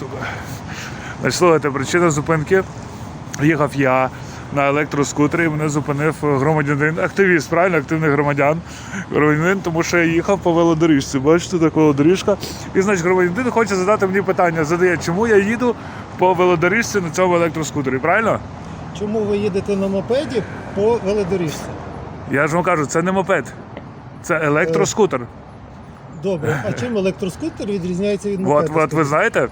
сука. Значить, слухайте, причина зупинки. Їхав я на електроскутері, мене зупинив громадянин, активіст, правильно, активний громадян. Громадянин, тому що я їхав по велодоріжці. Бачите, так велодоріжка. І значить, громадянин хоче задати мені питання, задає, чому я їду по велодоріжці на цьому електроскутері, правильно? Чому ви їдете на мопеді по велодоріжці? Я ж вам кажу, це не мопед, це електроскутер. Добре, а чим електроскутер відрізняється від От, от ви знаєте?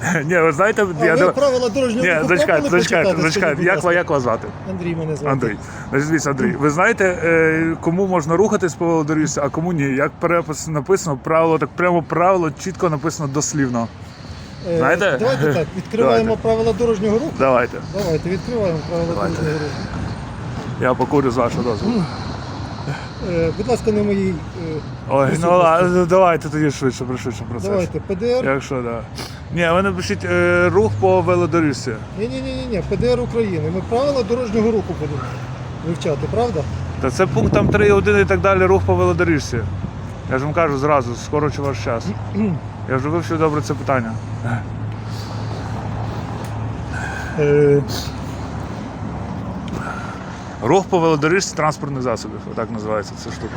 Ні, ви знаєте, А я ви правила дорожнього Ні, руху зачекайте, пробували зачекайте, почитати? зачекайте. Скажіть, Як, будь ва- ласка. як вас звати? Андрій мене звати. Андрій. Значить, дивіться, Андрій, ви знаєте, е, кому можна рухатись по велодоріжці, а кому ні? Як перепис написано, правило, так прямо правило чітко написано дослівно. Е, знаєте? Давайте так, відкриваємо Давайте. правила дорожнього руху. Давайте. Давайте, відкриваємо правила Давайте. дорожнього руху. Я покурю з вашого дозволу. Е, будь ласка, на моїй. е, Ой, ну ладно, давайте тоді швидше, швидше процес. Давайте, ПДР. Якщо так. Да. Ні, ви напишіть е, рух по велодоріжці. Ні, ні, ні, ні, ПДР України. Ми правила дорожнього руху будемо вивчати, правда? Та це пункт там 3.1 і так далі, рух по велодоріжці. Я ж вам кажу зразу, скорочу ваш час. Я вже вивчив добре це питання. Е, Рух по велодоріжці транспортних засобів. Отак називається ця штука.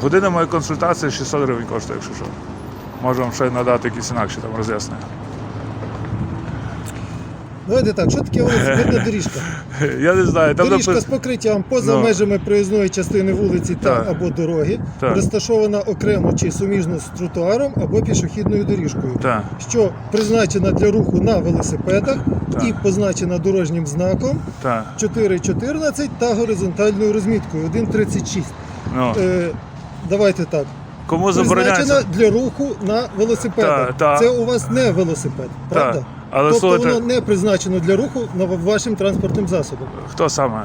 Година моєї консультації 600 гривень коштує, якщо що. Можу вам ще надати якісь інакші там роз'яснення. Давайте так, що таке велосипедна доріжка? Я не знаю, там Доріжка з покриттям поза Ну. межами проїзної частини вулиці та Так. або дороги, Так. розташована окремо чи суміжно з тротуаром або пішохідною доріжкою, Так, що призначена для руху на велосипедах Так. і позначена дорожнім знаком так. 4.14 та горизонтальною розміткою 1.36. Ну, Е, давайте так. кому Призначена для руху на велосипедах. Так, так. Це у вас не велосипед, правда? Так. Але тобто слухайте- воно не призначено для руху на вашим транспортним засобом. Хто саме?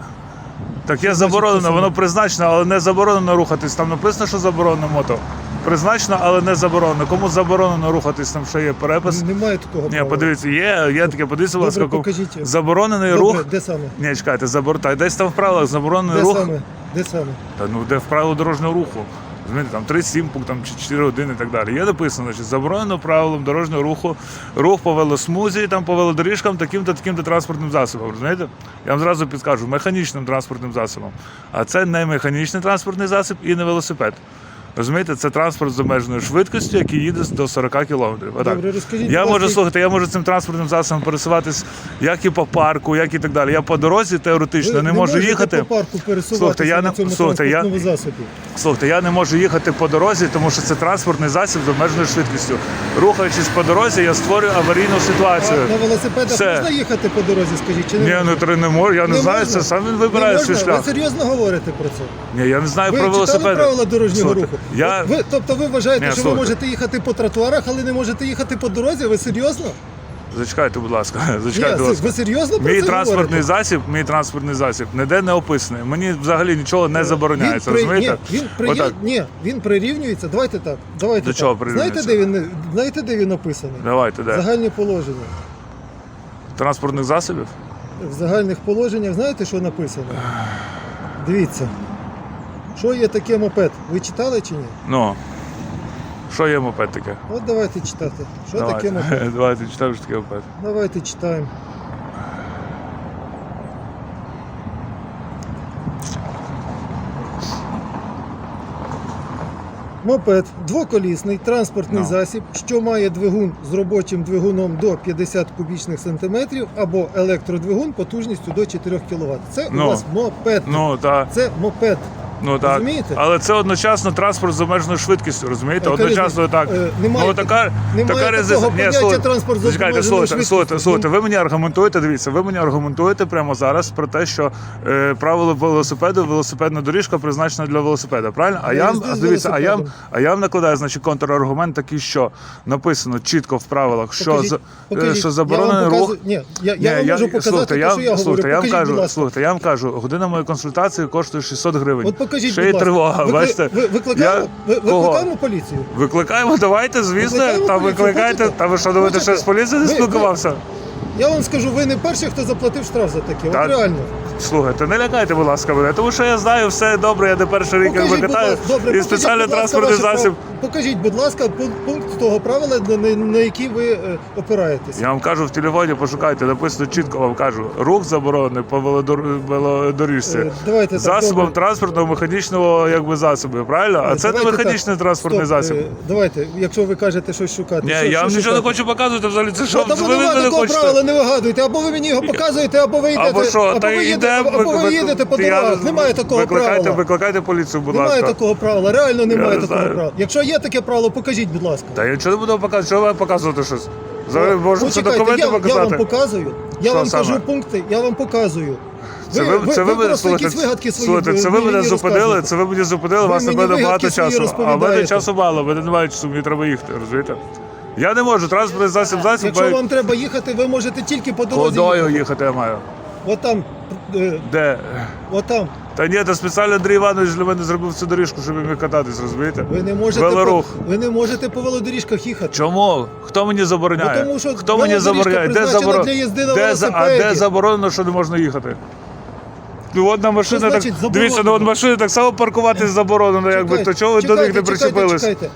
Так є заборонено, воно призначено, але не заборонено рухатись. Там написано, що заборонено мото. Призначено, але не заборонено. Кому заборонено рухатись, там ще є перепис. Немає такого Ні, права. подивіться, є, є таке, подивіться, будь ласка, кому- покажіть. заборонений Добре, рух. де саме? Ні, чекайте, забор... так, десь там в правилах заборонений Де рух. саме? Де саме? Та ну де в правило дорожнього руху. Розумієте, там 3-7 пункт, там чи 4 години і так далі. Є написано, що заборонено правилом дорожнього руху, рух по велосмузі, там по велодоріжкам, таким-то таким-то транспортним засобом. Розумієте? Я вам зразу підкажу механічним транспортним засобом. А це не механічний транспортний засіб і не велосипед. Розумієте, це транспорт з обмеженою швидкістю, який їде до 40 кілометрів. Отак. Добре, розкажіть, я будь можу ласка, слухати, я можу цим транспортним засобом пересуватись як і по парку, як і так далі. Я по дорозі теоретично Ви не, не можу можете їхати. по парку пересуватися Слухайте, я на не- цьому слухайте, я- транспортному засобі. Слухайте, я не можу їхати по дорозі, тому що це транспортний засіб з обмеженою швидкістю. Рухаючись по дорозі, я створюю аварійну А ситуацію. на велосипедах Все. можна їхати по дорозі, скажіть, чи не Ні, можна? ну три не можу, я не, Не знаю, можна? це сам він Не вибирає свій можна? шлях. Ви серйозно говорите про це? Ні, я не знаю Ви про читали велосипеди. правила дорожнього Слухайте, руху? Я... Ви, тобто ви вважаєте, Ні, що слухайте. ви можете їхати по тротуарах, але не можете їхати по дорозі? Ви серйозно? Зачекайте, будь ласка. Ні, будь ласка. ви серйозно про Мій це транспортний говорите? засіб, мій транспортний засіб ніде не описаний. Мені взагалі нічого не забороняється. Він, при... розумієте? Ні, він, при... Отак. Ні, він прирівнюється. Давайте так. Давайте До так. чого прирівнюється? Знаєте, де він, знаєте, де він описаний? Давайте, де? Загальні положення. Транспортних засобів? В загальних положеннях знаєте, що написано? Дивіться. Що є таке мопед? Ви читали чи ні? Ну. Що є мопед таке? От давайте читати. Що таке мопед? Давайте читаємо, що таке мопед. Давайте читаємо. Мопед двоколісний транспортний Ну. засіб, що має двигун з робочим двигуном до 50 кубічних сантиметрів або електродвигун потужністю до 4 кВт. Це Ну. у вас мопед. Ну, так. Це мопед. Ну так, Розумієте? але це одночасно транспорт з обмеженою швидкістю, розумієте? Одночасно так. Е, немає ну така, немає така такого рези- поняття слухайте, транспорт з зачекайте, обмеженою слухайте, швидкістю. слухайте, слухайте, ви мені аргументуєте, дивіться, ви мені аргументуєте прямо зараз про те, що е, правило велосипеду, велосипедна доріжка призначена для велосипеда, правильно? А Я я, вам- їздив з дивіться, а я, велосипедом. а я вам накладаю, значить, контраргумент такий, що написано чітко в правилах, що, Покажіть, за- е, покажіть. що Я заборонений вам рух. показую- Ні, я, я вам Ні, можу показати слухайте, те, я, що я говорю. слухайте, я вам Покажіть, кажу, ласка. слухайте, я вам кажу, година моєї консультації коштує 600 гривень. От покажіть, Ще будь й ласка. тривога, Викли- бачите? Ви, викликаємо, ви, Кого? викликаємо поліцію? Викликаємо, давайте, звісно. Викликаємо Та поліцію, викликайте. хочете? Та ви що думаєте, що з поліцією не Ви- ви- спілкувався? Я вам скажу, ви не перший, хто заплатив штраф за таке. Та- От реально. Слухайте, не лякайте, будь ласка, мене, тому що я знаю все добре, я не перший рік якби катаю і спеціальний транспортний засіб. Покажіть, будь ласка, пункт того правила, на, на, який ви е, опираєтесь. Я вам кажу в телефоні, пошукайте, написано чітко вам кажу. Рух заборонений по велодор- велодоріжці. Е, давайте Засобом транспортного механічного якби засобу, правильно? А Е, це не механічний так. транспортний Стоп, засіб. Давайте, якщо ви кажете щось шукати. Ні, що- я вам нічого не хочу показувати взагалі. Це що Ну, ви від немає мене правила, не вигадуєте. Або ви мені його показуєте, або ви йдете, Або що, та ви йдемо, або ви їдете по дорогах. Немає такого викликайте, правила. Викликайте поліцію, будь Немає ласка. такого правила, реально немає не такого знаю. правила. Якщо є таке правило, покажіть, будь ласка. Та я нічого не буду показувати, що ви показувати щось. Можу це документи я, я вам показую. Я Що вам саме? кажу пункти, я вам показую. Це ви, це ви, мене просто слухайте, якісь вигадки свої слухайте, це ви мене зупинили, це ви мені зупинили, у вас напевно вигадки багато часу. А в мене часу мало, мене немає часу, мені треба їхати, розумієте? Я не можу, транспортний засіб засіб. Якщо має- вам треба їхати, ви можете тільки по дорозі. Кудою їхати. я маю? От там, Де? от там. Та ні, та спеціально Андрій Іванович для мене зробив цю доріжку, щоб я міг кататись, розумієте? Ви не можете Велорух. по, ви не можете по велодоріжках їхати. Чому? Хто мені забороняє? Ну, тому що Хто мені велодоріжка забороняє? Де, призначена заборо... для їзди на де, за- а велосипеді. де заборонено, що не можна їхати? Ну, одна машина Що так. значить Дивіться, ну от машини так само паркуватись заборонено, якби то чого ви до них не чекайте, причепились? чекайте.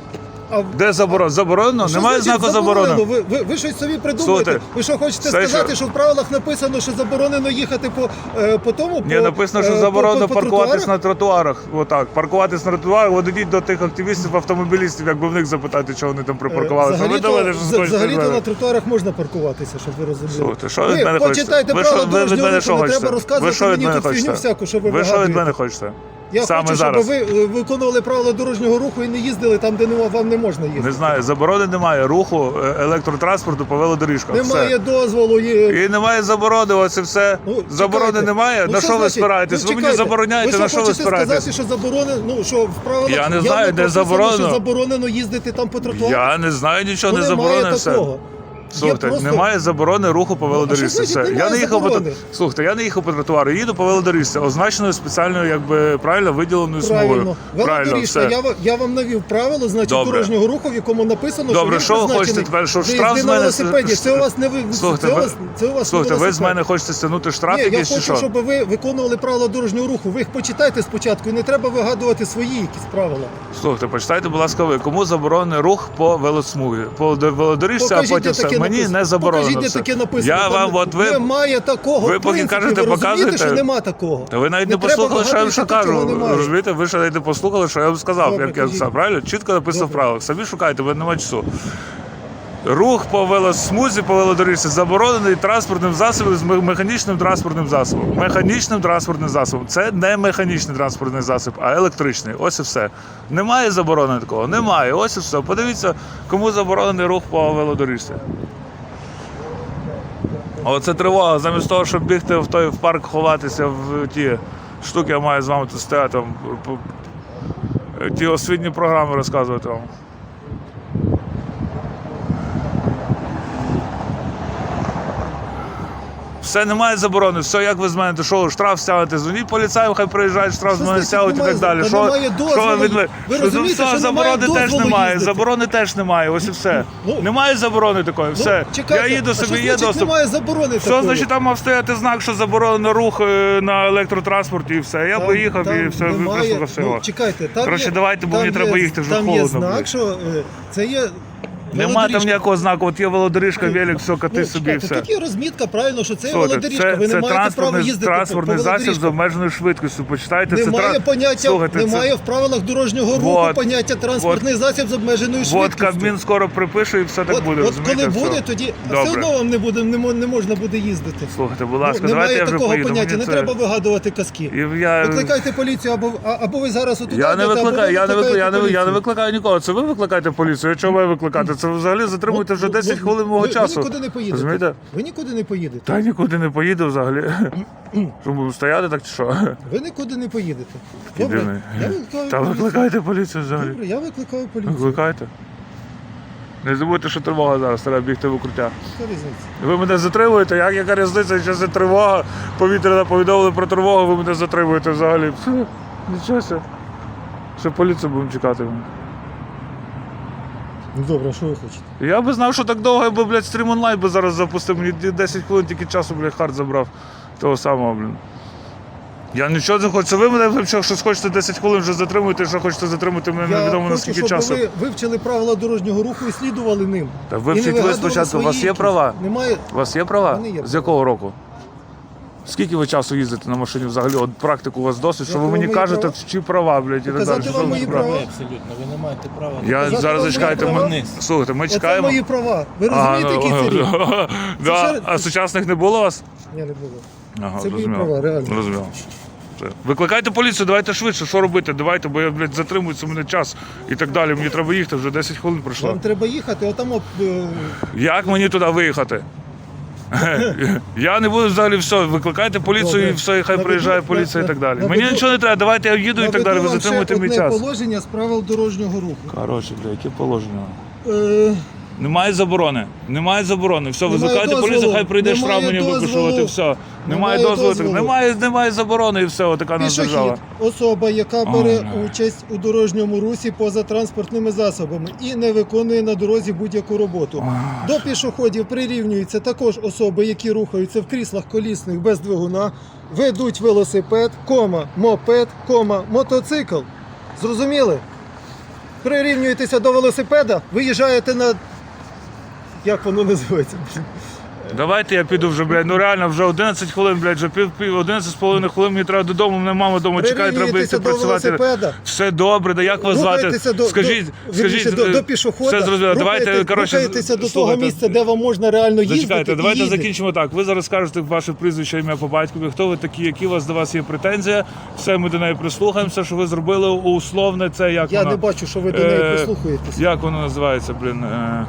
А Де заборонено? Заборонено? що Немає значить знаку заборонено. Ви, ви, ви щось собі придумаєте? Слухайте, ви що хочете все, сказати, що- що... в правилах написано, що заборонено їхати по, е, по тому? Ні, по, написано, що е, заборонено по, по, паркуватись тротуарах? на тротуарах. Отак. Паркуватись на тротуарах, от ідіть до тих активістів, автомобілістів, якби в них запитати, чого вони там припаркувалися. Ви до мене що Взагалі-то, на тротуарах можна паркуватися, щоб ви розуміли. Слухайте, що ви від мене хочете? почитайте Ви правила ви від дорожнього мене що не хочете? треба розказувати що від мені мене тут фігню хочете? всяку, що ви Ви що від вигадуєте. мене хочете? Я Саме хочу, зараз. щоб ви е, виконували правила дорожнього руху і не їздили там, де нема- вам не можна їздити. Не знаю, заборони немає руху е, електротранспорту по велодоріжках. Немає Все. дозволу. Є... І немає заборони, і все. Ну, заборони чекайте. немає. Ну, на що що ви значить? спираєтесь? Ну, ви мені чекайте. забороняєте, ви на що що ви хочете сказати, що заборонено, ну що в правилах Я не знаю, де прописано, заборонено. що заборонено їздити там по тротуарах? Я не знаю нічого, ну, не немає заборонено все. такого. Слухайте, просто- немає заборони руху по велодоріжці. що Все. Я не їхав по слухайте, я не їхав по тротуару, їду по велодоріжці, означеною спеціальною, якби правильно виділеною смугою. Правильно. Правильно, все. я, ва- я вам навів правило, значить, Добре. дорожнього руху, в якому написано, Добре, що ви хочете тепер, що штраф з на велосипеді. Це у вас не ви Слухайте, це у ви- вас, це у вас Слухайте, ви з мене хочете стягнути штраф Ні, я якийсь чи хочу, що? щоб ви виконували правила дорожнього руху. Ви їх почитайте спочатку, і не треба вигадувати свої якісь правила. Слухайте, почитайте, будь ласка, ви. Кому заборонений рух по велосмугі? По до- велодоріжці, а потім все. Мені написано. не заборонено. Покажіть, де все. таке написано. Я Там вам, от ви. Немає такого. ви в поки принципі, кажете, ви розумієте, показуєте? що нема такого. Та ви навіть не, Не треба послухали, що я вам вигадувати, кажу. немає. Розумієте, ви ще навіть не послухали, що я вам сказав, Добре, як я кажіть. сказав, правильно? Чітко написав в правилах. Самі шукайте, бо немає часу. Рух по велосмузі, по велодоріжці заборонений транспортним засобом з механічним транспортним засобом. Механічним транспортним засобом. Це не механічний транспортний засіб, а електричний. Ось і все. Немає заборони такого. Немає. Ось і все. Подивіться, кому заборонений рух по велодоріжці. Оце тривога. Замість того, щоб бігти в той в парк ховатися в ті штуки, я маю з вами тут стояти. Ті освітні програми розказувати вам. Все немає заборони, все як ви з мене, то що штраф стягнете, дзвоніть поліцаям, хай приїжджають, штраф з мене стягують і так далі. Та Що, немає що дозволу. ви від? Ви Що, розумієте, все, що немає заборони теж дозволу немає, їздити? заборони теж немає, ось і все. Ну, немає заборони такої, все. Ну, чекайте, я їду а собі, що є значить доступ. Немає заборони Що такої? значить там мав стояти знак, що заборонено рух е, на електротранспорті і все. Я Там- поїхав там і все немає- вислухав. Ну, чекайте, там Коротше, є, давайте, бо там мені треба їхати, вже там є холодно, знак, що е, це є Нема там ніякого знаку, от є велодоріжка, велик, все, кати Ну, собі і чекайте, все. Тут є розмітка, правильно, що це є велодоріжка. це, Ви це не маєте права транспортний, їздити транспортний по засіб з обмеженою швидкістю. Почитайте, це Немає поняття, Слухайте, це- немає в правилах дорожнього руху Вот. поняття транспортний засіб з обмеженою От швидкістю. Кабмін скоро припише і все так от, буде. от розумієте, коли буде, тоді а Добре. все одно вам не буде, не, мо- не можна буде їздити. Слухайте, будь Ну, ласка, давайте немає я вже такого поїду. поняття, Мені не це- треба вигадувати казки. І я... Викликайте поліцію, або, а- або ви зараз отуди Я не йдете, або викликаю, ви я не викликаю, я не, викликаєте я не викликаю нікого. Це ви викликаєте поліцію. Чого маю викликати? Це взагалі затримуєте вже Ну, 10 ну, хвилин мого ви, часу. Ви нікуди не поїдете. Розумієте? Ви нікуди не поїдете. Та нікуди не поїду взагалі. Що будемо стояти так чи що? Ви нікуди не поїдете. Добре, я викликаю Та поліцію. викликайте поліцію взагалі. Добре, я викликаю поліцію. Викликайте. Не забудьте, що тривога зараз, треба бігти в укриття. Яка різниця? Ви мене затримуєте, як яка різниця, що це тривога, повітряна повідомлення про тривогу, ви мене затримуєте взагалі. Пф, Нічого себе. Ще поліцію будемо чекати. Ну добре, а що ви хочете? Я би знав, що так довго, я би, блядь, стрім онлайн би зараз запустив. Мені 10 хвилин тільки часу, блядь, хард забрав. Того самого, блін. Я нічого не хочу. Це ви мене ви що щось хочете 10 хвилин вже затримуєте, що хочете затримати мене Я невідомо на хочу, скільки щоб часу. ви вивчили правила дорожнього руху і слідували ним. Та І не вивчіть ви вигадували спочатку. У вас свої є права? Немає. У вас є права? Мене є З якого року? Скільки ви часу їздите на машині взагалі? От практику у вас досить, що ви мені мої кажете, права? чи права, блядь, і так Показати далі. Що вам ви мої права? права? Ви абсолютно, ви не маєте права. Я Показати зараз вам зачекайте. мої Ми... права? Слухайте, ми Оце чекаємо. мої права. Ви А, розумієте, ну, які це рік? да. ще- А сучасних не було у вас? Ні, не було. Ага, Це мої зрозуміло. права, реально. Зрозуміло. Викликайте поліцію, давайте швидше, що робити? Давайте, бо я, блядь, затримується мене час і так далі. Мені треба їхати, вже 10 хвилин пройшло. Вам треба їхати, отам е, Як мені туди виїхати? Я не буду взагалі все. Викликайте поліцію і все, і хай приїжджає поліція і так далі. Мені нічого не треба, давайте я їду і так далі. Ви затримуєте мій одне час. положення з правил дорожнього руху. Коротше, бля, яке положення? Е, Немає заборони. Немає заборони. Все, Немає викликайте поліцію, дозволу. хай прийде Немає штраф мені дозволу. випишу, все. Немає Немає дозволу. так- дозволу. Немає, немає заборони і все, отака нас Пішохід, держава. особа, яка бере бля. участь у дорожньому русі поза транспортними засобами і не виконує на дорозі будь-яку роботу. До пішоходів прирівнюються також особи, які рухаються в кріслах колісних без двигуна, ведуть велосипед, кома, мопед, кома, мотоцикл. Зрозуміли? Прирівнюєтеся до велосипеда, виїжджаєте на. Як воно називається? блін? Давайте я піду вже, блядь. Ну реально, вже 11 хвилин, блядь, вже пів, пів 11 з половиною хвилин мені треба додому, мене мама вдома чекає, треба Прирівнюєтеся йти до працювати. велосипеда. Все добре, да як вас звати? До, Скажіть, до, скажіть, вірніше, до, е, до пішохода, Все зрозуміло. Давайте, коротше, рухаєтеся до того слухайте, місця, де вам можна реально їздити. Зачекайте, і давайте їздити. закінчимо так. Ви зараз скажете ваше прізвище, ім'я по батькові, хто ви такі, які у вас до вас є претензія. Все, ми до неї прислухаємося, що ви зробили условне це як Я воно? не бачу, що ви до неї Е, прислухаєтесь. Як воно називається, блін? Е,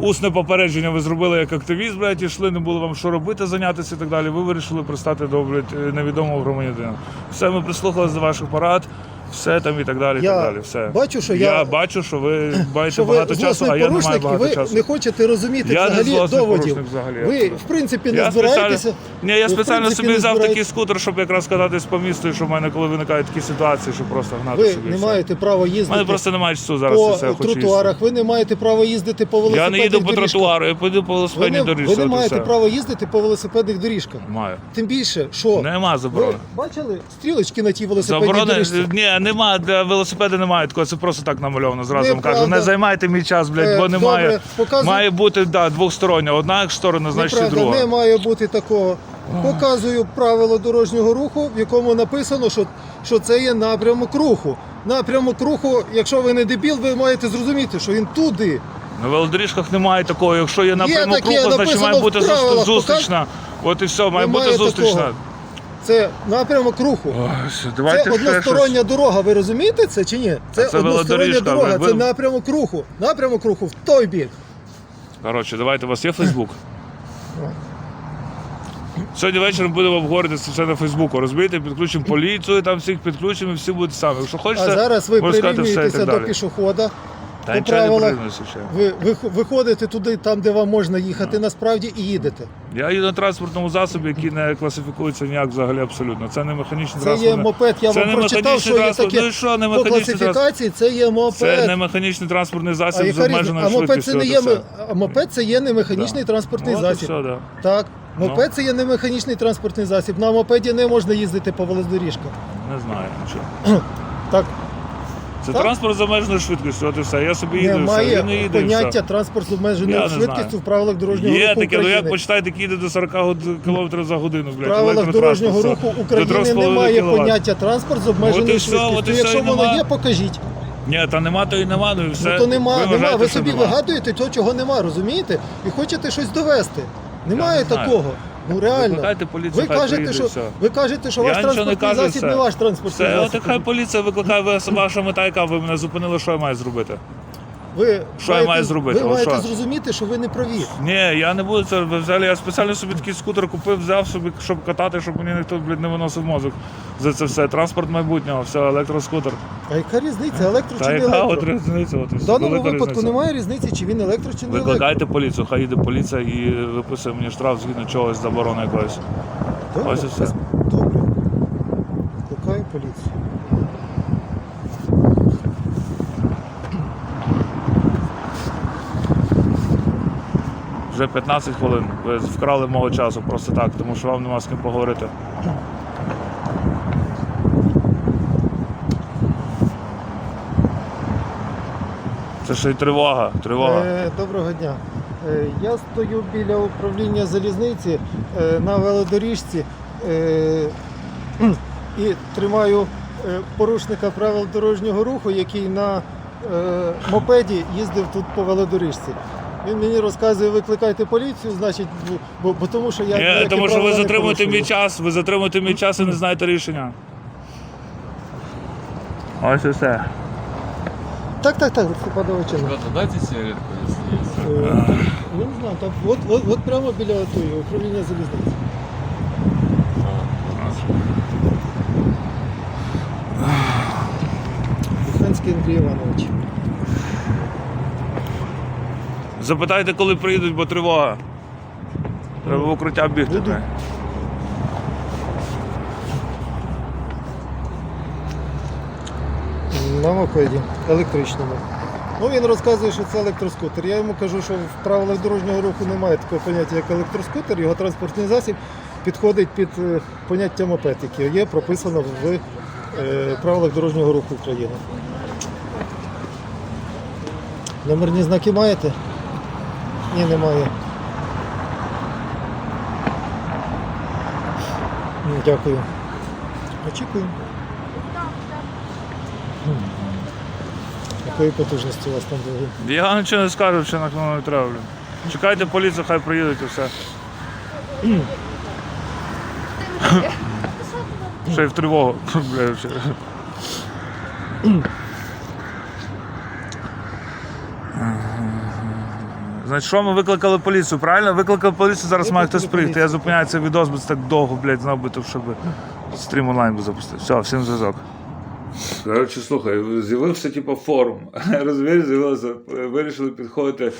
Усне попередження ви зробили як активіст, блядь, ішли, не було вам що робити, зайнятися і так далі. Ви вирішили пристати до блядь, невідомого громадянина. Все, ми прислухалися до ваших порад, все там і так далі. і так далі. Все. бачу, що я я- бачу, що ви маєте Що ви багато часу, злосний а я не маю багато ви часу. не хочете розуміти Я взагалі доводів. взагалі, ви, в принципі, не Я збираєтеся. ні, я спеціально собі взяв такий скутер, щоб якраз кататись по місту, і щоб в мене, коли виникають такі ситуації, щоб просто гнати Ви собі. не все. маєте права У мене просто немає часу зараз по все, я хочу тротуарах, ви не маєте права їздити по велосипедних Я не їду по тротуару, я піду по велосипедній доріжці. ви не маєте права їздити по велосипедних доріжках. Маю. Тим більше, що Нема заборони. бачили стрілочки на тій велосипедній Заборони доріжці? ні, нема для велосипеда немає такого. Це просто так намальовано. Зразу вам кажу. Неправда. Не займайте мій час, блядь, Е, бо немає. добре, показуй. Має бути да, двостороння. Одна сторона, значить і Неправда, друга. не має бути такого. Показую правило дорожнього руху, в якому написано, що, що це є напрямок руху. Напрямок руху, якщо ви не дебіл, ви маєте зрозуміти, що він туди. На велодоріжках немає такого. Якщо є напрямок таке, руху, значить написано має в бути правилах. зустрічна. От і все, має бути Немає зустрічна. такого. Це напрямок руху. Ой, давайте Це одностороння дорога, ви розумієте це чи ні? Це, це одностороння дорога, ви- це напрямок руху. Напрямок руху в той бік. Коротше, давайте, у вас є Фейсбук? Сьогодні вечором будемо обговорювати це все на Фейсбуку. Розумієте, підключимо поліцію, там всіх підключимо і всі будуть самі. Якщо хочете, А зараз ви прирівнюєтеся до далі. пішохода. Та по нічого не правилах. ще. Ви, ви виходите туди, там, де вам можна їхати насправді, і їдете. Я їду на транспортному засобі, який не класифікується ніяк взагалі абсолютно. Це не механічний Це є мопед, я Це вам не прочитав, механічний що є транспорт. таке Ну і що, не по механічний класифікації, це є мопед. Це не механічний транспортний а, засіб з яка різниця? обмеженою а мопед це не є все. а мопед це є не механічний Да. транспортний засіб. все, да. Так, Ну. мопед це є не механічний транспортний засіб. На мопеді не можна їздити по велодоріжках. Не знаю нічого. Так, Це Так? транспорт з обмеженою швидкістю, от і все. Я собі їду, і все. немає Він не їде, і поняття транспорт з Я обмеженою не швидкістю знаю. в правилах дорожнього Є руху таке, ну України. як почитайте, який йде до 40 км за годину, В блядь. правилах електротранспорт, дорожнього все. руху До України 3,5 немає кіловат. поняття транспорт з обмеженою все, от і швидкістю. все, Якщо і воно нема. є, покажіть. Ні, та нема, то і нема, ну і все. Ну то нема, ви нема. вважаєте, Ви що собі нема. вигадуєте то, чого нема, розумієте? І хочете щось довести. Немає не знаю. такого. Ну реально. Викликайте поліцію, Ви хай кажете, приїде, що все. ви кажете, що Я ваш нічого не транспортний кажу, засіб все. не ваш транспортний Все, от засіб. хай поліція викликає ви- ваша мета, яка ви мене зупинили, що я маю зробити? Ви Що я маю зробити? Ви маєте що? зрозуміти, що ви не праві. Ні, я не буду це взагалі. Я спеціально собі такий скутер купив, взяв собі, щоб катати, щоб мені ніхто блядь, не виносив мозок за це все. Транспорт майбутнього, все, електроскутер. А яка різниця, електро Та чи не яка от електро? різниця? От, В даному велика випадку різниця. немає різниці, чи він електро, чи не електро. Викликайте поліцію, хай їде поліція і виписує мені штраф згідно чогось заборони якоїсь. Добре, Ось і все. Добре. Викликаю поліцію. Вже 15 хвилин. Ви вкрали мого часу просто так, тому що вам нема з ким поговорити. Це ще й тривога. тривога. Е, Доброго дня. Е, Я стою біля управління залізниці е, на велодоріжці е, і тримаю е, порушника правил дорожнього руху, який на е, мопеді їздив тут по велодоріжці. Він мені розказує, викликайте поліцію, значить, бо, бо тому що я. Ні, тому що ви затримуєте мій час, ви затримуєте мій час і не знаєте рішення. Ось і все. Так, так, так, Степановича. Дайте сигаретку, Ну не знаю, там от, от, от прямо біля тої управління залізниці. Буханський Андрій Іванович. Запитайте, коли приїдуть, бо тривога. Треба в укриття бігти. Буду. На мопеді, електричному. Ну він розказує, що це електроскутер. Я йому кажу, що в правилах дорожнього руху немає такого поняття, як електроскутер, його транспортний засіб підходить під е, поняття мопед, яке є прописано в е, правилах дорожнього руху України. Номерні знаки маєте? Ні, немає. Дякую. Очікую. Якої потужності у вас там були? Я нічого не скажу, що на кому блін. Чекайте поліцію, хай приїдуть і все. Ще й в тривогу. Бля. Значить, що ми викликали поліцію, правильно? Викликали поліцію, зараз має хтось прийти. Я зупиняю цей відос, бо це так довго, блядь, знав би, то, щоб стрім онлайн би запустити. Все, всім зв'язок. Коротше, слухай, з'явився типу форум. Розумієш, з'явилося, вирішили підходити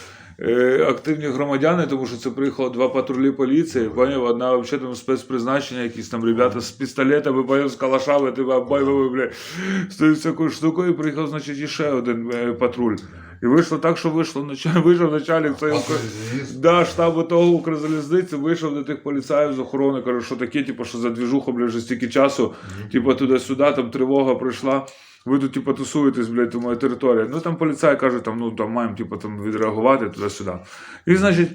активні громадяни, тому що це приїхало два патрулі поліції. Поняв, одна взагалі там спецпризначення, якісь там ребята з пістолетами, поняв, з калашами, тебе обоймами, бля, з всякою штукою, і приїхав, значить, іще один е, патруль. І вийшло так, що вийшло вийшов начальник цієї Да, штабу того Укрзалізниці вийшов до тих поліцаїв з охорони, каже, що таке, типу, що за двіжуху, блядь, вже стільки часу, типу, туди-сюди, там тривога прийшла. Ви тут, типу, тусуєтесь, блядь, у моїй території. Ну там поліцай каже, там, ну там маємо типу, там, відреагувати туди-сюди. І, значить,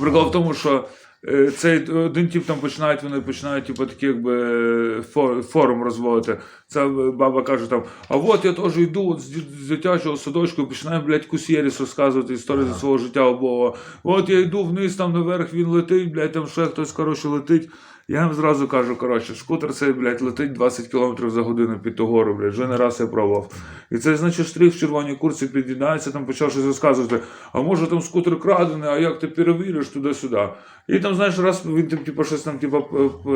прикол в тому, що е, цей один тип там починають, вони починають, типу, такі, якби форум розводити. Ця баба каже там: а от я теж йду з, дитячого садочку і починаю, блядь, кусєріс розказувати історію зі свого життя обого. От я йду вниз, там наверх він летить, блядь, там ще хтось, коротше, летить. Я їм зразу кажу, коротше, скутер цей, блядь, летить 20 км за годину під ту гору, блядь, вже не раз я пробував. І цей, значить, штрих в червоній курці під'єднається, там почав щось розказувати, а може там скутер крадений, а як ти перевіриш туди-сюди. І там, знаєш, раз він там, типу, щось там типу,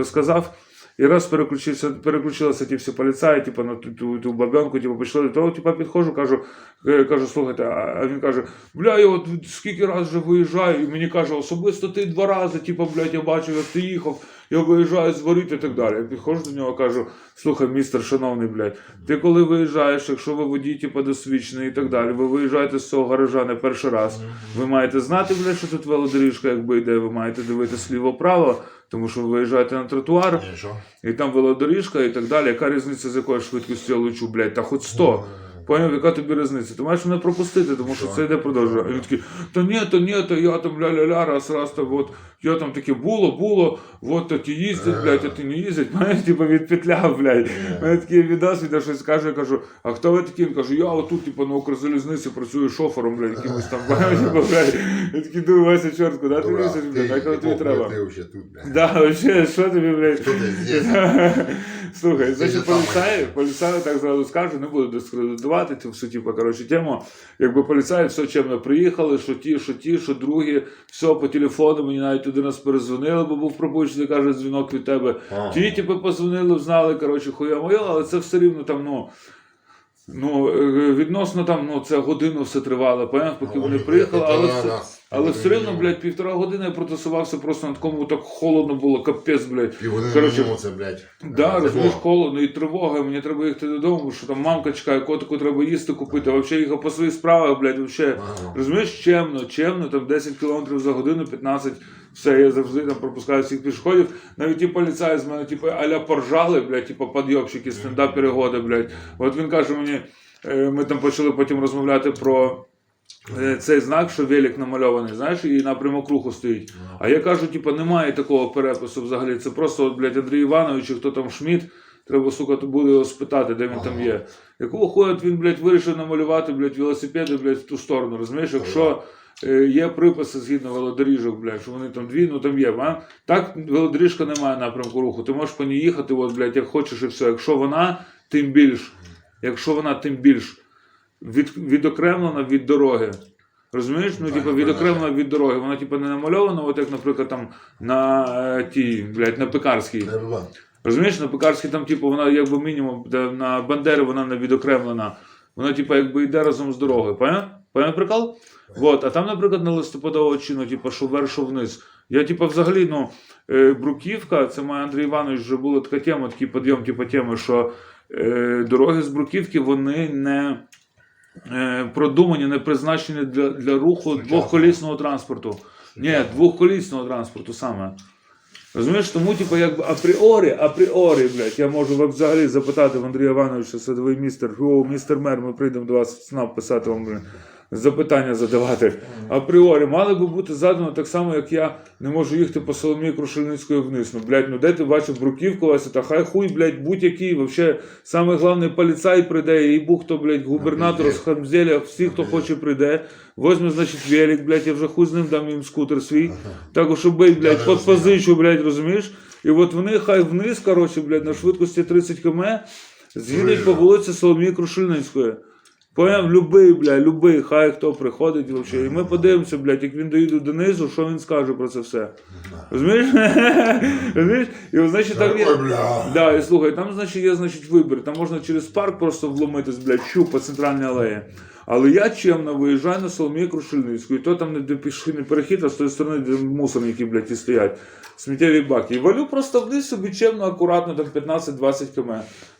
сказав, і раз переключився, переключилися ті всі поліцаї, типу, на ту, ту, ту бабенку, типу, пішли того, типу, підходжу, кажу, е, кажу, слухайте, а він каже, бля, я от скільки разів вже виїжджаю, і мені каже, особисто ти два рази, типу, блядь, я бачив, як ти їхав, я виїжджаю з воріт і так далі. Я підходжу до нього, кажу, слухай, містер, шановний, блядь, ти коли виїжджаєш, якщо ви водій, типу, досвідчений і так далі, ви виїжджаєте з цього гаража не перший раз, ви маєте знати, блядь, що тут велодоріжка, якби йде, ви маєте дивитися ліво-право, тому що ви виїжджаєте на тротуар, і там велодоріжка і так далі. Яка різниця, з якою швидкістю я лечу, блядь, та хоч 100. Поняв, яка тобі різниця? Ти маєш мене пропустити, тому що це йде продовжує. А він такий, та ні, та ні, та я там ля-ля-ля, раз, раз, та от, я там таке було, було, от такі їздять, блядь, а ти не їздять. Мене типу відпетляв, блядь. Мене такий відос, він щось каже, я кажу, а хто ви такі? Він каже, я отут, типу, на Укрзалізниці працюю шофером, блядь, якимось там, типу, блядь. Я такий думаю, Вася, чорт, куди ти лізеш, блядь, а коли тобі треба? Ты вообще тут, блядь. Да, вообще, що тобі, блядь? Слухай, значить, поліцаї, поліцаї так зразу скажу, не буду дискредитувати цю всю типу, коротше, тему. Якби поліцаї все чемно приїхали, що ті, що ті, що другі, все по телефону, мені навіть один раз перезвонили, бо був пропущений, каже, дзвінок від тебе. А. Ті, типу, позвонили, знали, коротше, хуя моє, але це все рівно там, ну. Ну, е, відносно там, ну, це годину все тривало, поняв, поки Ну, вони приїхали, але, раз. Але все Мінімум. блядь, півтора години я протасувався просто на такому так холодно було, капець, блядь. Півгодини Коротше, мінімум це, блядь. Да, розумієш, холодно і тривога, мені треба їхати додому, що там мамка чекає, котику треба їсти купити, а взагалі їхав по своїх справах, блядь, вообще. Ага. Розумієш, чемно, чемно, там 10 км за годину, 15, все, я завжди там пропускаю всіх пішоходів. Навіть ті поліцаї з мене, типу, аля поржали, блядь, типу, подйобщики, стендапери года, блядь. От він каже мені, е, ми там почали потім розмовляти про цей знак, що велик намальований, знаєш, і напрямок руху стоїть. А я кажу, типу, немає такого перепису взагалі. Це просто, от, блядь, Андрій Іванович, чи хто там Шмідт, треба, сука, то буде його спитати, де він там є. Якого хуя він, блядь, вирішив намалювати, блядь, велосипеди, блядь, в ту сторону, розумієш? Якщо е, є приписи згідно велодоріжок, блядь, що вони там дві, ну там є. А? Так велодоріжка не має напрямку руху. Ти можеш по ній їхати, от, блядь, як хочеш і все. Якщо вона, тим більш. Якщо вона тим більш від, відокремлена від дороги. Розумієш? Ну, типу, відокремлена від дороги. Вона, типу, не намальована, от як, наприклад, там на е, тій, блядь, на пекарській. Розумієш, на пекарській там, типу, вона якби мінімум, де на Бандери вона не відокремлена. Вона, типу, якби йде разом з дорогою. Поняв? Поняв прикол? Вот. А там, наприклад, на листопадову чину, типу, що вверх, що вниз. Я, типу, взагалі, ну, е, Бруківка, це має Андрій Іванович, вже була така тема, такий підйом, типу, теми, що е, дороги з Бруківки, вони не. Е, Продумані, не призначені для, для руху Сучасно. двохколісного транспорту. Ні, двохколісного транспорту саме. Розумієш, тому, типу, якби апріорі, апріорі, блядь, я можу взагалі запитати в Андрія Івановича, садовий містер, о, містер мер, ми прийдемо до вас в писати вам, блін, запитання задавати. Апріорі, мали би бути задано так само, як я не можу їхати по Соломії Крушельницької вниз. Ну, блядь, ну де ти бачив бруківку, Вася, та хай хуй, блядь, будь-який, вообще, саме головне поліцай прийде, і бух, хто, блядь, губернатор з Хамзеля, всі, хто хоче, прийде. Возьме, значить, велик, блядь, я вже хуй з ним дам їм скутер свій. Так, щоб бить, блядь, Я під позичу, блядь, розумієш? І от вони хай вниз, коротше, блядь, на швидкості 30 км з'їдуть по вулиці Соломії Крушельницької. Поняв, любий, бля, любий, хай хто приходить вообще. І ми подивимося, блядь, як він доїде донизу, що він скаже про це все. Розумієш? Розумієш? І значить, там є. Да, і слухай, там, значить, є значить, вибір. Там можна через парк просто вломитись, блядь, щупа по центральній алеї. Але я чемно виїжджаю на Соломію Крушельницьку, і то там не де пішохідний перехід, а з тої сторони, де мусорники, блядь, і стоять. Сміттєві баки. І валю просто вниз собі чемно, акуратно, там 15-20 км.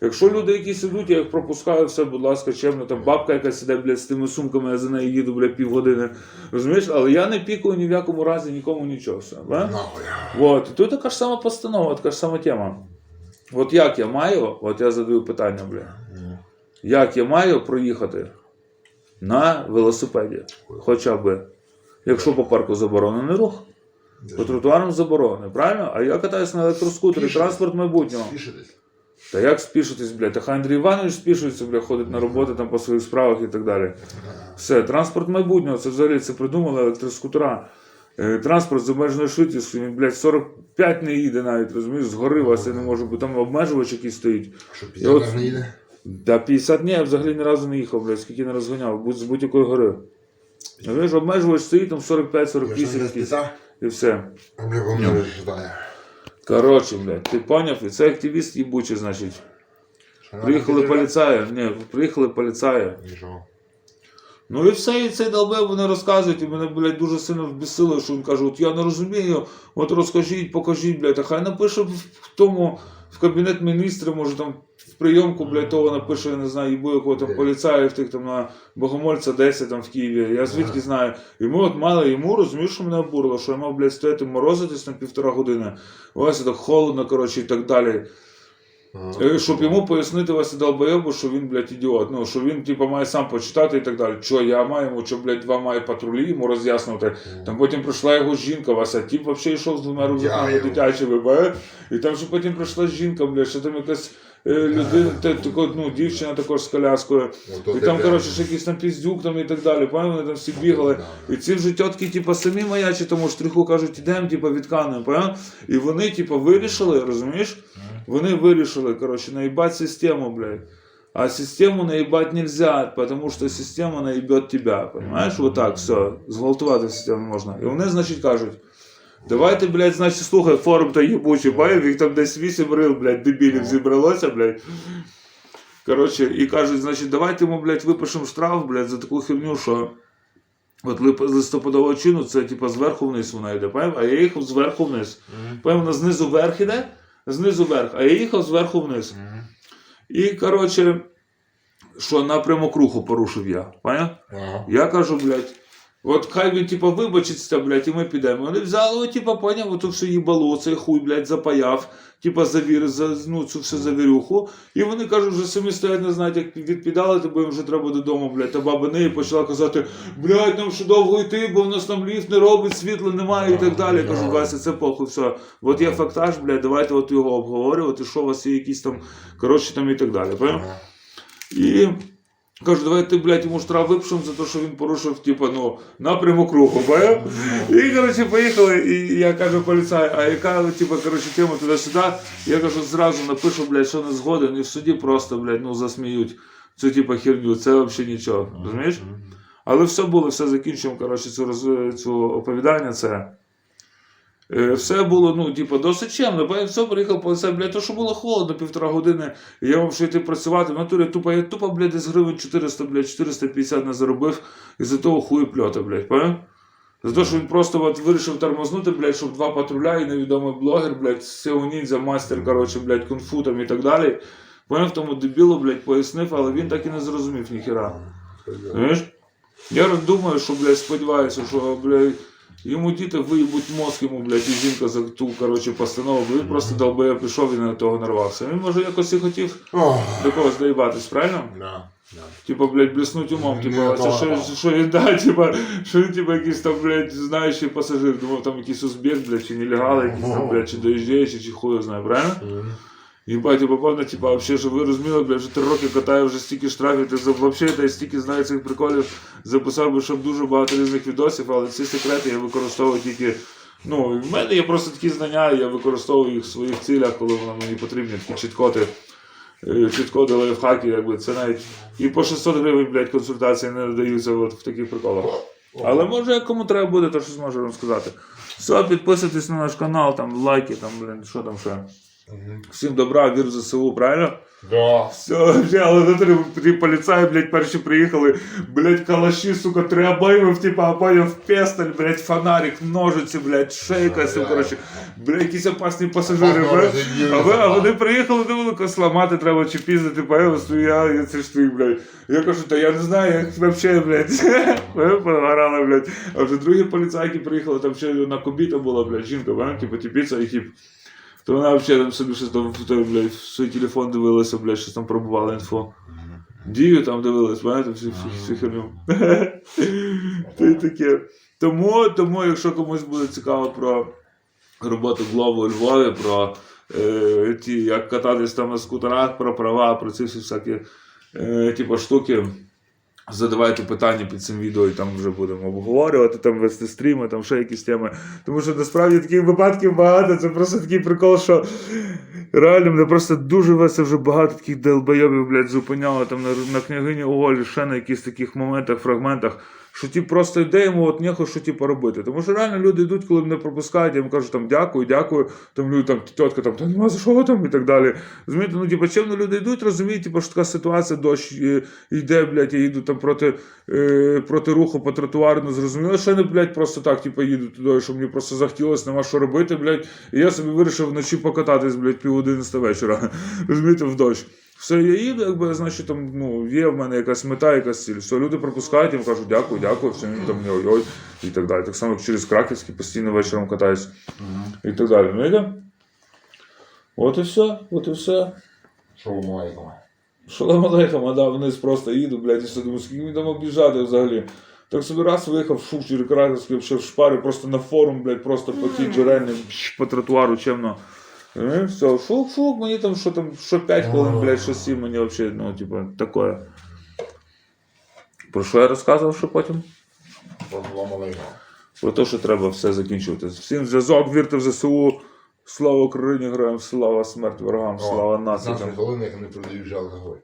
Якщо люди якісь ідуть, я їх пропускаю, все, будь ласка, чемно, там бабка якась іде, блядь, з тими сумками, я за нею їду, блядь, півгодини. Розумієш? Але я не пікаю ні в якому разі нікому нічого. Все. Вот. І тут така ж сама постанова, така ж сама тема. От як я маю, от я задаю питання, бля. Як я маю проїхати на велосипеді? Хоча б. Якщо по парку заборонений рух, по тротуарам заборонений, правильно? А я катаюсь на електроскутері, транспорт майбутнього. Спішитись. Та як спішитись, блядь? Та хай Андрій Іванович спішується, бля, ходить на роботу там по своїх справах і так далі. Все, транспорт майбутнього, це взагалі це придумали електроскутера. Е, Транспорт з обмеженою швидкістю, він, блядь, 45 не їде навіть, розумієш, згори вас я не можу, бо там обмежувач який стоїть. Що пізняка не їде? Та 50 ні, я взагалі ні разу не їхав, блядь, скільки не розганяв, будь з будь-якої гори. Розумієш, обмежувач стоїть там 45-48 Якщо не якийсь, спіса, і все. Коротше, блядь, ти поняв? І це активіст їбучий, значить. Приїхали поліцаї, ні, приїхали поліцаї. Ну і все, і цей долбев вони розказують, і мене, блядь, дуже сильно вбісило, що він каже, от я не розумію, от розкажіть, покажіть, блядь, а хай напише в тому, в кабінет міністрів, може там прийомку, блядь, того напише, я не знаю, їбу якого там поліцая в тих там на Богомольця 10 там в Києві, я звідки знаю. І ми от мали йому, розумієш, що мене обурило, що я мав, блядь, стояти морозитись на півтора години, ось так холодно, коротше, і так далі. Ага. Е, Щоб йому пояснити Васі Долбоєбу, що він, блядь, ідіот. Ну, що він, типу, має сам почитати і так далі. Що я маю, йому, що, блядь, два має патрулі, йому роз'яснювати. Там потім прийшла його жінка, Вася, тіп взагалі йшов з двома рюкзаками дитячими, бе. І там ще потім прийшла жінка, блядь, що там якась людина, та, тако, ну, дівчина також з коляскою. Ото І там, коротше, ще якийсь там піздюк там і так далі. Пам'ятаєш, вони там всі бігали. І ці вже тітки, типу, самі маячі тому штриху кажуть, ідемо, типу, відкануємо, поняв? І вони, типу, вирішили, розумієш? Вони вирішили, коротше, наїбать систему, блядь. А систему наебать нельзя, потому что система наебет тебя, понимаешь? Вот так, все, зґвалтувати систему можна. І вони, значить, кажуть, давайте, блядь, значить, слухай, форум то єбучий, бачив, їх там десь вісім рил, блядь, дебілів зібралося, блядь. Коротше, і кажуть, значить, давайте йому, блядь, випишемо штраф, блядь, за таку херню, що от листопадова чину, це типа зверху вниз вона йде, поняв? А я їхав зверху вниз. Поняв, вона знизу вверх іде, знизу вверх, а я їхав зверху вниз. І, коротше, що напрямок руху порушив я, поняв? Я кажу, блядь, От хай він, типа, вибачиться, блядь, і ми підемо. Вони взяли, типа, поняв, оту все їбало, цей хуй, блядь, запаяв, типа, завір, за, ну, цю всю завірюху. І вони кажуть, вже самі стоять, не знають, як відпідали, бо їм вже треба додому, блядь. Та баба неї почала казати, блядь, нам ще довго йти, бо в нас там ліфт не робить, світла немає і так далі. Я кажу, Вася, це похуй, все. От є фактаж, блядь, давайте от його обговорювати, що у вас є якісь там, коротше, там і так далі. Поняв? І кажу, давайте, блядь, йому штраф випишемо за те, що він порушив, типу, ну, напрямок руху, поняв? І, коротше, поїхали, і я кажу поліцай, а яка, типу, коротше, тема туди-сюди. Я кажу, зразу напишу, блядь, що не згоден, і в суді просто, блядь, ну, засміють цю, типу, херню, це взагалі нічого, розумієш? Але все було, все закінчуємо, коротше, цю, цю оповідання, це. Е, Все було, ну, типу, досить чемно. Бо я все приїхав полицай, блядь, то що було холодно півтора години, і я вам що йти працювати. В натурі тупо, я тупо, блядь, десь гривень 400, блядь, 450 не заробив із-за того хуї пльота, блядь, поняв? За те, що він просто от вирішив тормознути, блядь, щоб два патруля і невідомий блогер, блядь, SEO ніндзя, мастер, коротше, блядь, кунг-фу там і так далі. Поняв, тому дебілу, блядь, пояснив, але він так і не зрозумів ніхіра. Знаєш? Я думаю, що, блядь, сподіваюся, що, блядь, йому діти виїбуть мозк йому, блядь, і жінка за ту, коротше, постанову, бо він просто долбоє пішов і на того нарвався. Він, може, якось і хотів до когось доїбатись, правильно? да. Типа, блядь, блеснуть умом, типа, це того. що, що він, да, типа, що він, типа, якийсь там, блядь, знаючий пасажир, думав, там якийсь узбек, блядь, чи нелегал, якийсь там, блядь, чи доїжджаючий, чи хуй знає, правильно? Єбать, я попав на типа, вообще, що ви розуміли, блядь, вже три роки катаю вже стільки штрафів, ти за- вообще та стільки знаю цих приколів, записав би, щоб дуже багато різних відосів, але ці секрети я використовую тільки. Ну, в мене є просто такі знання, я використовую їх в своїх цілях, коли воно мені потрібні, такі чіткоти. е, Чіткоти лайфхаки, якби це навіть і по 600 гривень, блядь, консультації не надаються от в таких приколах. Але може, кому треба буде, то щось можу вам сказати. Все, підписуйтесь на наш канал, там лайки, там, блін, що там ще. Всім добра, вір в ЗСУ, правильно? Да. Все, вже, але на три, три поліцаї, блядь, перші приїхали, блядь, калаші, сука, три обойми, типа, а потім в пестель, блядь, фонарик, ножиці, блядь, шейка, сука, коротше, блядь, якісь опасні пасажири, блядь. А, ви, а вони приїхали, думали, когось ламати треба чи піздити, поїхали, я, я це ж ти, блядь. Я кажу, та я не знаю, як вообще, блядь, погорали, блядь. А вже другі поліцайки приїхали, там ще одна кобіта була, блядь, жінка, вона, типу, тіпіця і тип. То вона взагалі там собі щось там в той, блядь, в свій телефон дивилася, блядь, щось там пробувала інфо. Дію там дивилась, знаєте, всю, всю, всю херню. То й таке. Тому, тому, якщо комусь буде цікаво про роботу Глову у Львові, про е, ті, як кататись там на скутерах, про права, про ці всі всякі е, типу, штуки. Задавайте питання під цим відео, і там вже будемо обговорювати, там вести стріми, там ще якісь теми. Тому що насправді таких випадків багато. Це просто такий прикол, що реально мене просто дуже весело вже багато таких долбойобів, блядь, зупиняло там на, на княгині Оголі, ще на якихось таких моментах, фрагментах. Що ті просто йде йому от нехо, що типу робити. Тому що реально люди йдуть, коли мене пропускають, я їм кажу там дякую, дякую. Там люди там тітка там, та нема за що там і так далі. Розумієте, ну типу, чим люди йдуть, розуміють, типу, що така ситуація, дощ е, йде, блядь, я їду там проти, е, проти руху по тротуару, ну зрозуміло, що не, блядь, просто так, типу, їду туди, що мені просто захотілося, нема що робити, блядь. І я собі вирішив вночі покататись, блядь, пів одинадцята вечора. Розумієте, в дощ. Все, я їду, якби, значить, там, ну, є в мене якась мета, якась ціль. Все, люди пропускають, я їм кажу, дякую, дякую, все, їм там ой-ой, і так далі. Так само, як через Краківський постійно вечором катаюсь, і так далі. Ну, йде? От і все, от і все. Шалом алейкум. Шалом алейхам, а да, вниз просто їду, блядь, і все думаю, скільки мені там об'їжджати взагалі. Так собі раз виїхав, шух, через Краківський, ще в шпарі, просто на форум, блядь, просто по тій джерельні, по тротуару чемно. Все, фук-фук, мені там що там, що 5 хвилин, блядь, що 7, мені взагалі, ну, типу, таке. Про що я розказував, що потім? Про те, що треба все закінчувати. Всім зв'язок, вірте в ЗСУ. Слава Україні, героям, слава смерть ворогам, слава нації. Наші долини, вони продають алкоголь.